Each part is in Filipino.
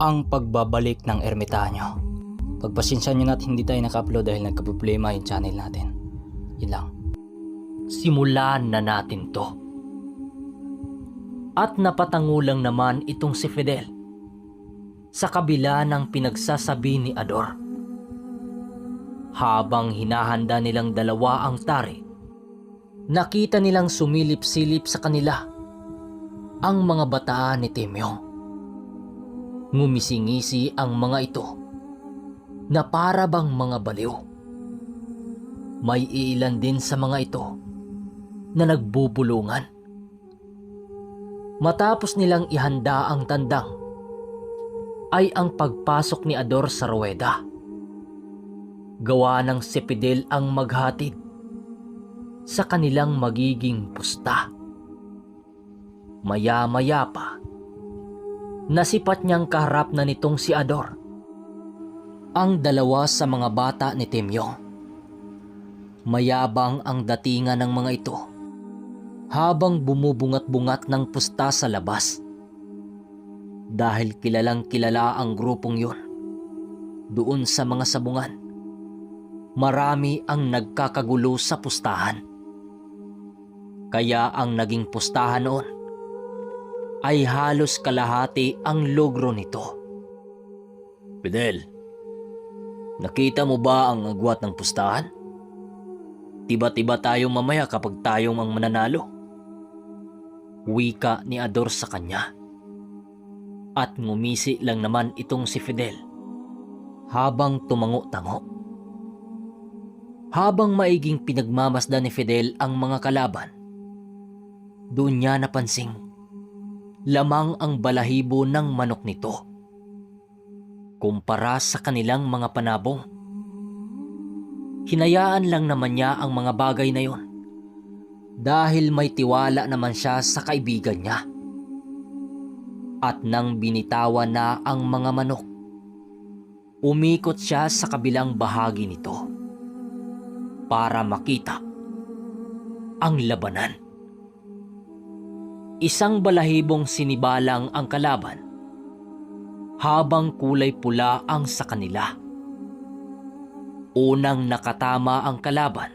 ang pagbabalik ng ermitanyo. Pagpasensya nyo na at hindi tayo naka-upload dahil nagka-problema yung channel natin. Yun lang. Simulan na natin to. At napatangulang naman itong si Fidel sa kabila ng pinagsasabi ni Ador. Habang hinahanda nilang dalawa ang tari, nakita nilang sumilip-silip sa kanila ang mga bataan ni Timyo. Ngumisingisi ang mga ito na para bang mga baliw. May ilan din sa mga ito na nagbubulungan. Matapos nilang ihanda ang tandang, ay ang pagpasok ni Ador sa ruweda. Gawa ng sepidel ang maghatid sa kanilang magiging pusta. Maya-maya pa, nasipat niyang kaharap na nitong si Ador ang dalawa sa mga bata ni Timyo. Mayabang ang datingan ng mga ito habang bumubungat-bungat ng pusta sa labas. Dahil kilalang kilala ang grupong yun. Doon sa mga sabungan, marami ang nagkakagulo sa pustahan. Kaya ang naging pustahan noon ay halos kalahati ang logro nito. Fidel, nakita mo ba ang agwat ng pustahan? Tiba-tiba tayong mamaya kapag tayong ang mananalo. Wika ni Ador sa kanya. At ngumisi lang naman itong si Fidel habang tumango-tango. Habang maiging pinagmamasdan ni Fidel ang mga kalaban, doon niya napansing lamang ang balahibo ng manok nito. Kumpara sa kanilang mga panabong. Hinayaan lang naman niya ang mga bagay na yon dahil may tiwala naman siya sa kaibigan niya. At nang binitawan na ang mga manok, umikot siya sa kabilang bahagi nito para makita ang labanan. Isang balahibong sinibalang ang kalaban habang kulay pula ang sa kanila. Unang nakatama ang kalaban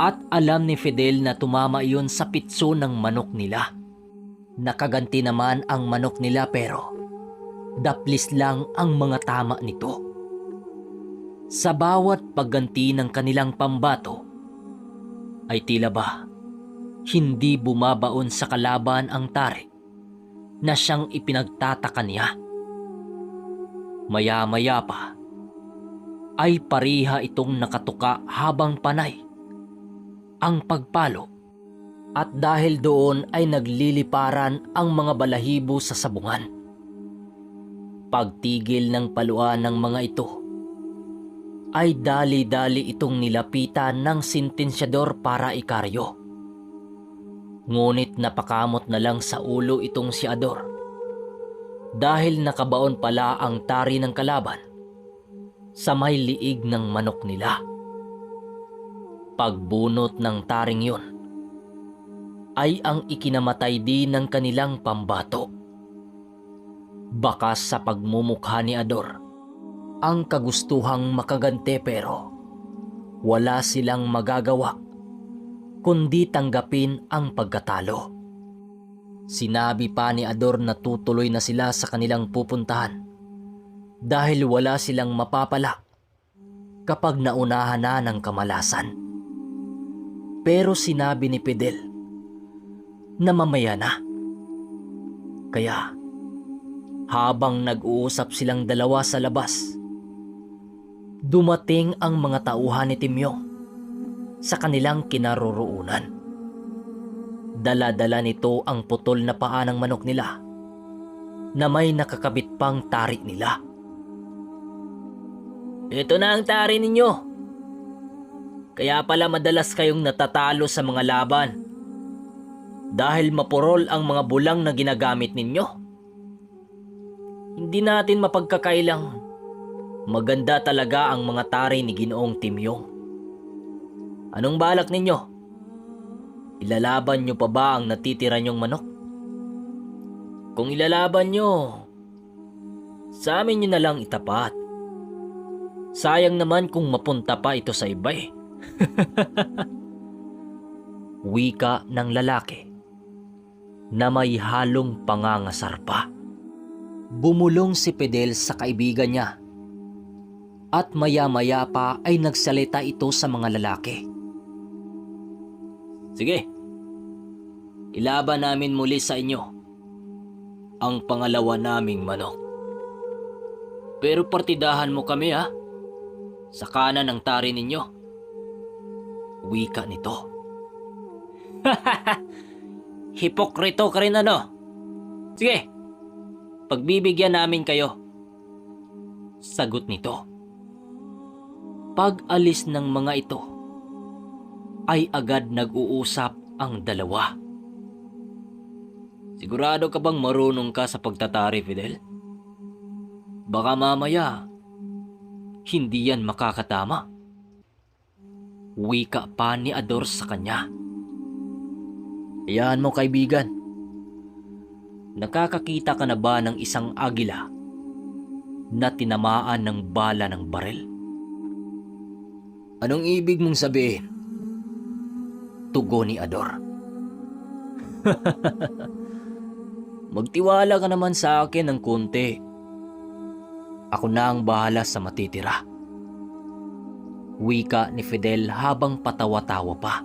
at alam ni Fidel na tumama iyon sa pitso ng manok nila. Nakaganti naman ang manok nila pero daplis lang ang mga tama nito. Sa bawat pagganti ng kanilang pambato ay tila ba hindi bumabaon sa kalaban ang tari na siyang ipinagtataka niya. Maya-maya pa ay pariha itong nakatuka habang panay ang pagpalo at dahil doon ay nagliliparan ang mga balahibo sa sabungan. Pagtigil ng paluan ng mga ito ay dali-dali itong nilapitan ng sintensyador para ikaryo. Ngunit napakamot na lang sa ulo itong si Ador dahil nakabaon pala ang tari ng kalaban sa may liig ng manok nila. Pagbunot ng taring yun ay ang ikinamatay din ng kanilang pambato. Bakas sa pagmumukha ni Ador ang kagustuhang makagante pero wala silang magagawa kundi tanggapin ang pagkatalo. Sinabi pa ni Ador na tutuloy na sila sa kanilang pupuntahan dahil wala silang mapapala kapag naunahan na ng kamalasan. Pero sinabi ni Fidel na mamaya na. Kaya habang nag-uusap silang dalawa sa labas, dumating ang mga tauhan ni Timyong sa kanilang kinaroroonan. Dala-dala nito ang putol na paa ng manok nila na may nakakabit pang tari nila. Ito na ang tari ninyo. Kaya pala madalas kayong natatalo sa mga laban. Dahil mapurol ang mga bulang na ginagamit ninyo. Hindi natin mapagkakailang maganda talaga ang mga tari ni Ginoong Timyong. Anong balak ninyo? Ilalaban nyo pa ba ang natitira nyong manok? Kung ilalaban nyo, Sa amin nyo na lang itapat. Sayang naman kung mapunta pa ito sa iba eh. Wika ng lalaki na may halong pangangasar pa. Bumulong si Fidel sa kaibigan niya at maya-maya pa ay nagsalita ito sa mga lalaki. Sige, ilaban namin muli sa inyo ang pangalawa naming manok. Pero partidahan mo kami ha, sa kanan ng tari ninyo. Wika nito. Hipokrito ka rin ano? Sige, pagbibigyan namin kayo. Sagot nito. Pag alis ng mga ito, ay agad nag-uusap ang dalawa. Sigurado ka bang marunong ka sa pagtatari, Fidel? Baka mamaya, hindi yan makakatama. Wika pa ni Ador sa kanya. Ayan mo kaibigan. Nakakakita ka na ba ng isang agila na tinamaan ng bala ng baril? Anong ibig mong sabihin? Tugo ni Ador. Magtiwala ka naman sa akin ng konti. Ako na ang bahala sa matitira. Wika ni Fidel habang patawa-tawa pa.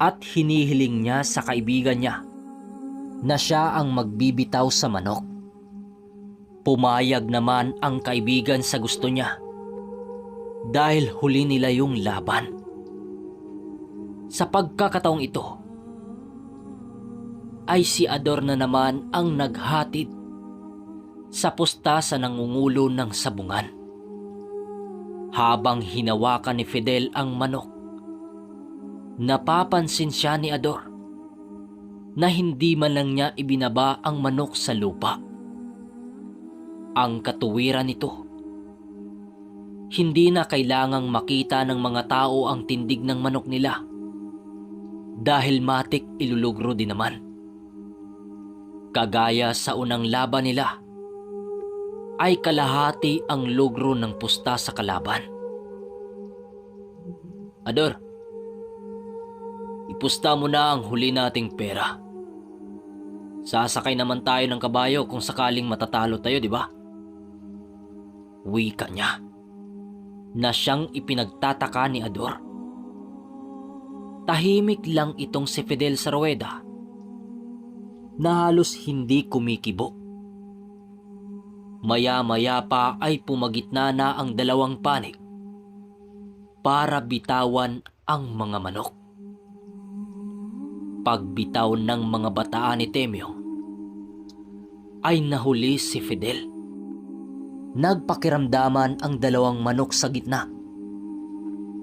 At hinihiling niya sa kaibigan niya na siya ang magbibitaw sa manok. Pumayag naman ang kaibigan sa gusto niya dahil huli nila yung laban. Sa pagkakataong ito, ay si Ador na naman ang naghatid sa pusta sa nangungulo ng sabungan. Habang hinawakan ni Fidel ang manok, napapansin siya ni Ador na hindi man lang niya ibinaba ang manok sa lupa. Ang katuwiran nito, hindi na kailangang makita ng mga tao ang tindig ng manok nila dahil matik ilulugro din naman. Kagaya sa unang laban nila, ay kalahati ang lugro ng pusta sa kalaban. Ador, ipusta mo na ang huli nating pera. Sasakay naman tayo ng kabayo kung sakaling matatalo tayo, di ba? Wika niya na siyang ipinagtataka ni Ador. Tahimik lang itong si Fidel Sarueda na halos hindi kumikibo. Maya-maya pa ay pumagitna na ang dalawang panig para bitawan ang mga manok. Pagbitaw ng mga bataan ni Temyo ay nahuli si Fidel. Nagpakiramdaman ang dalawang manok sa gitna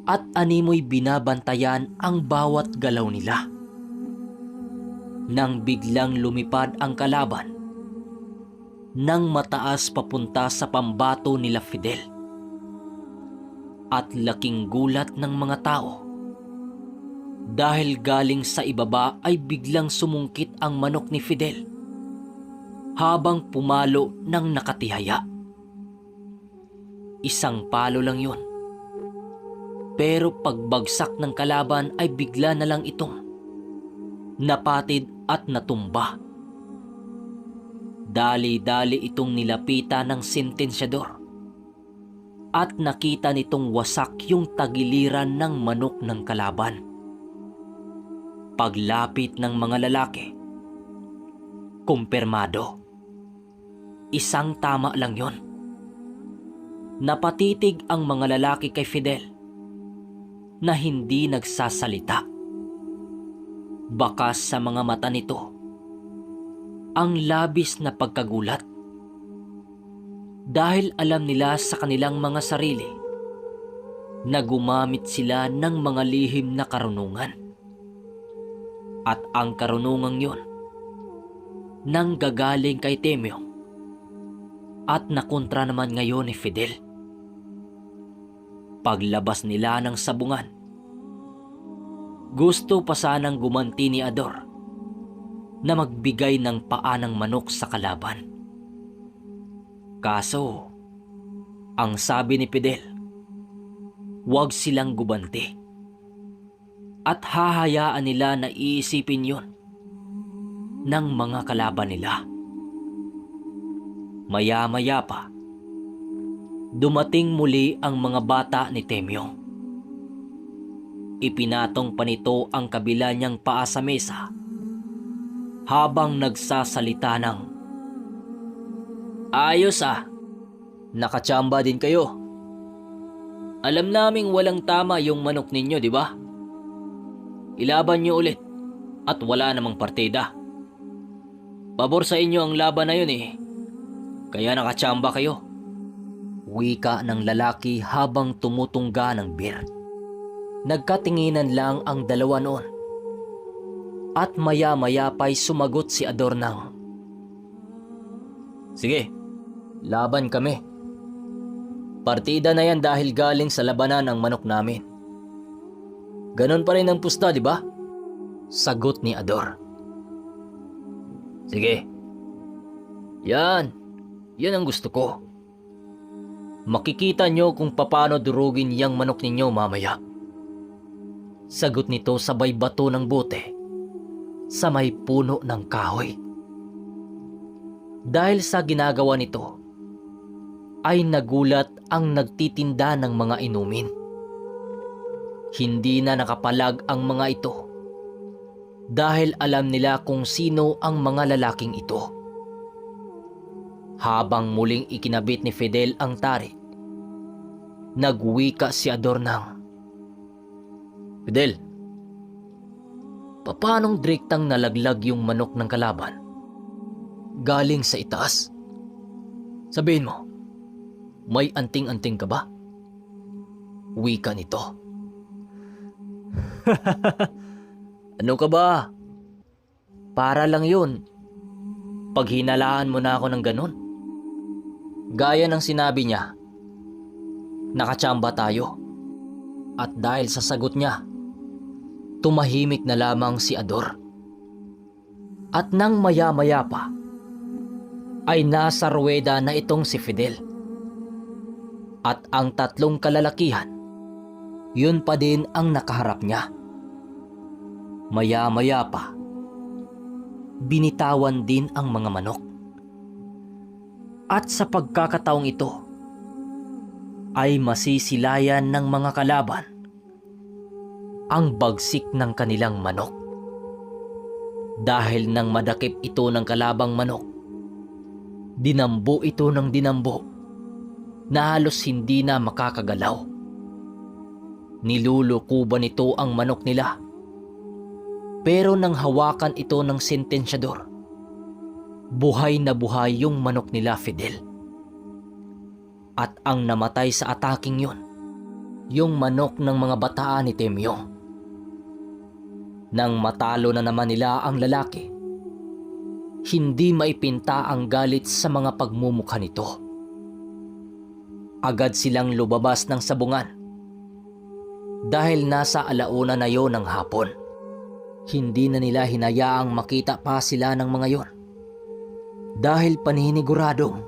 at animoy binabantayan ang bawat galaw nila nang biglang lumipad ang kalaban nang mataas papunta sa pambato nila Fidel. At laking gulat ng mga tao dahil galing sa ibaba ay biglang sumungkit ang manok ni Fidel habang pumalo ng nakatihaya. Isang palo lang yun. Pero pagbagsak ng kalaban ay bigla na lang itong napatid at natumba. Dali-dali itong nilapita ng sentensyador at nakita nitong wasak yung tagiliran ng manok ng kalaban. Paglapit ng mga lalaki, kumpirmado. Isang tama lang yon. Napatitig ang mga lalaki kay Fidel na hindi nagsasalita. Bakas sa mga mata nito ang labis na pagkagulat. Dahil alam nila sa kanilang mga sarili na gumamit sila ng mga lihim na karunungan. At ang karunungang yon nang gagaling kay Temyo at nakontra naman ngayon ni Fidel. Paglabas nila ng sabungan, gusto pa sanang gumanti ni Ador na magbigay ng paa ng manok sa kalaban. Kaso, ang sabi ni Fidel, huwag silang gubanti. At hahayaan nila na iisipin yon ng mga kalaban nila. Maya-maya pa, dumating muli ang mga bata ni Temyong. Ipinatong pa nito ang kabila niyang paa sa mesa habang nagsasalita ng Ayos ah, nakachamba din kayo. Alam naming walang tama yung manok ninyo, di ba? Ilaban niyo ulit at wala namang partida. Pabor sa inyo ang laban na yun eh. Kaya nakachamba kayo. Wika ng lalaki habang tumutungga ng beer. Nagkatinginan lang ang dalawa noon. At maya-maya pa'y sumagot si Adornang. Sige, laban kami. Partida na yan dahil galing sa labanan ng manok namin. Ganon pa rin ang pusta, di ba? Sagot ni Ador. Sige. Yan. Yan ang gusto ko. Makikita nyo kung paano durugin yang manok ninyo mamaya. Sagot nito sabay bato ng bote sa may puno ng kahoy. Dahil sa ginagawa nito, ay nagulat ang nagtitinda ng mga inumin. Hindi na nakapalag ang mga ito dahil alam nila kung sino ang mga lalaking ito. Habang muling ikinabit ni Fidel ang tari, nagwika si Adornang. Fidel, papanong direktang nalaglag yung manok ng kalaban? Galing sa itaas? Sabihin mo, may anting-anting ka ba? Wika nito. ano ka ba? Para lang yun. Pag hinalaan mo na ako ng ganun. Gaya ng sinabi niya, nakachamba tayo. At dahil sa sagot niya, tumahimik na lamang si Ador. At nang maya-maya pa, ay nasa ruweda na itong si Fidel. At ang tatlong kalalakihan, yun pa din ang nakaharap niya. Maya-maya pa, binitawan din ang mga manok. At sa pagkakataong ito, ay masisilayan ng mga kalaban ang bagsik ng kanilang manok. Dahil nang madakip ito ng kalabang manok, dinambo ito ng dinambo na halos hindi na makakagalaw. Niluluko ba nito ang manok nila? Pero nang hawakan ito ng sentensyador, buhay na buhay yung manok nila Fidel. At ang namatay sa ataking yun, yung manok ng mga bataan ni Temyong. Nang matalo na naman nila ang lalaki, hindi maipinta ang galit sa mga pagmumukha nito. Agad silang lubabas ng sabungan dahil nasa alauna na yon ng hapon. Hindi na nila hinayaang makita pa sila ng mga yon. Dahil paniniguradong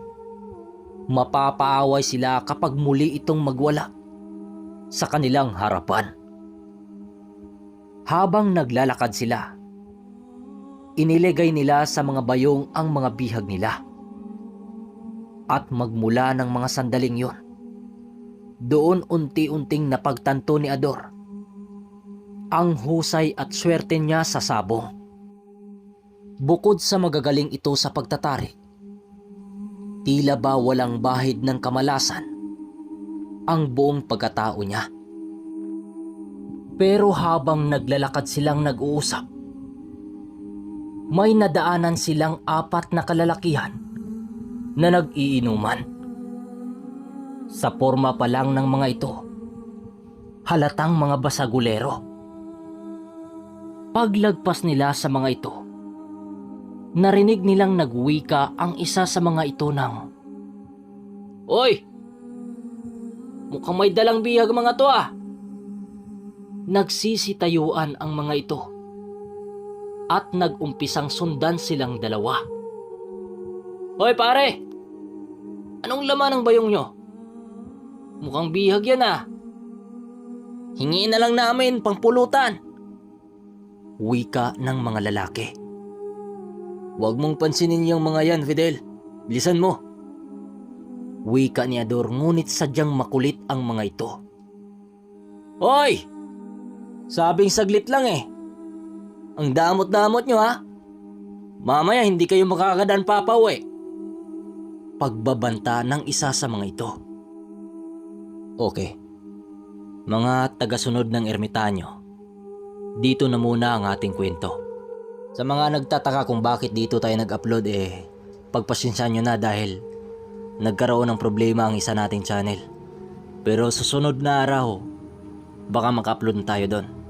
mapapaaway sila kapag muli itong magwala sa kanilang harapan. Habang naglalakad sila, iniligay nila sa mga bayong ang mga bihag nila. At magmula ng mga sandaling yon, doon unti-unting napagtanto ni Ador ang husay at swerte niya sa sabong. Bukod sa magagaling ito sa pagtatari, tila ba walang bahid ng kamalasan ang buong pagkatao niya. Pero habang naglalakad silang nag-uusap, may nadaanan silang apat na kalalakihan na nag-iinuman. Sa forma pa lang ng mga ito, halatang mga basagulero. Paglagpas nila sa mga ito, narinig nilang nagwika ang isa sa mga ito ng Oy! Mukhang may dalang bihag mga to ah! Nagsisitayuan ang mga ito at nag-umpisang sundan silang dalawa. Hoy pare! Anong laman ng bayong nyo? Mukhang bihag yan ah. Hingiin na lang namin pangpulutan. Wika ng mga lalaki. Huwag mong pansinin yung mga yan, Fidel. Bilisan mo. Wika ni Ador ngunit sadyang makulit ang mga ito. Hoy! Sabing saglit lang eh. Ang damot-damot nyo ha. Mamaya hindi kayo makakadaan papauwi. Pagbabanta ng isa sa mga ito. Okay. Mga tagasunod ng ermitanyo, dito na muna ang ating kwento. Sa mga nagtataka kung bakit dito tayo nag-upload eh, pagpasensya nyo na dahil nagkaroon ng problema ang isa nating channel. Pero susunod na araw, baka maka-upload na tayo doon.